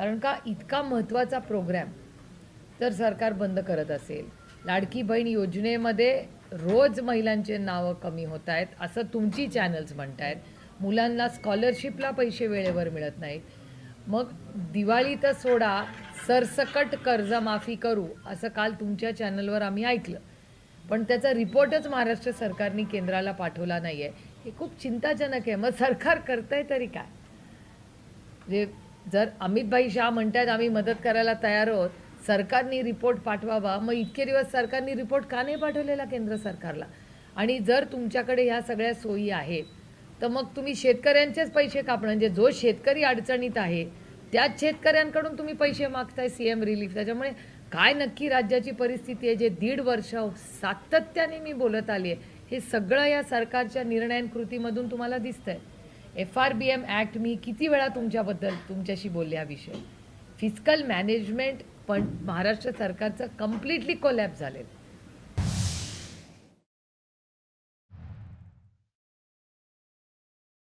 कारण का इतका महत्त्वाचा प्रोग्रॅम जर सरकार बंद करत असेल. लाडकी बहीण योजनेमध्ये रोज महिलांचे नावं कमी होत आहेत असं तुमची चॅनल्स म्हणत आहेत मुलांना स्कॉलरशिपला पैसे वेळेवर मिळत नाहीत. मग दिवाळी तर सोडा सरसकट कर्जमाफी करू असं काल तुमच्या चॅनलवर आम्ही ऐकलं. पण त्याचा रिपोर्टच महाराष्ट्र सरकारने केंद्राला पाठवला नाही आहे हे खूप चिंताजनक आहे. मग सरकार करतंय तरी काय? जे जर अमितभाई शाह म्हणतात आम्ही मदत करायला तयार आहोत सरकारने रिपोर्ट पाठवावा मग इतके दिवस सरकारने रिपोर्ट का नाही पाठवलेला केंद्र सरकारला? आणि जर तुमच्याकडे ह्या सगळ्या सोयी आहेत तर मग तुम्ही शेतकऱ्यांचेच पैसे कापणं म्हणजे जो शेतकरी अडचणीत आहे त्याच शेतकऱ्यांकडून तुम्ही पैसे मागताय सी एम रिलीफ त्याच्यामुळे काय नक्की राज्याची परिस्थिती आहे? जे दीड वर्ष सातत्याने मी बोलत आली आहे हे सगळं या सरकारच्या निर्णयांकृतीमधून तुम्हाला दिसतंय. F R B M act मी किती वेळा तुमच्याबद्दल तुमच्याशी बोलले हा विषय फिजिकल मॅनेजमेंट पण महाराष्ट्र सरकारचं कम्प्लिटली कोलॅप झालेलं.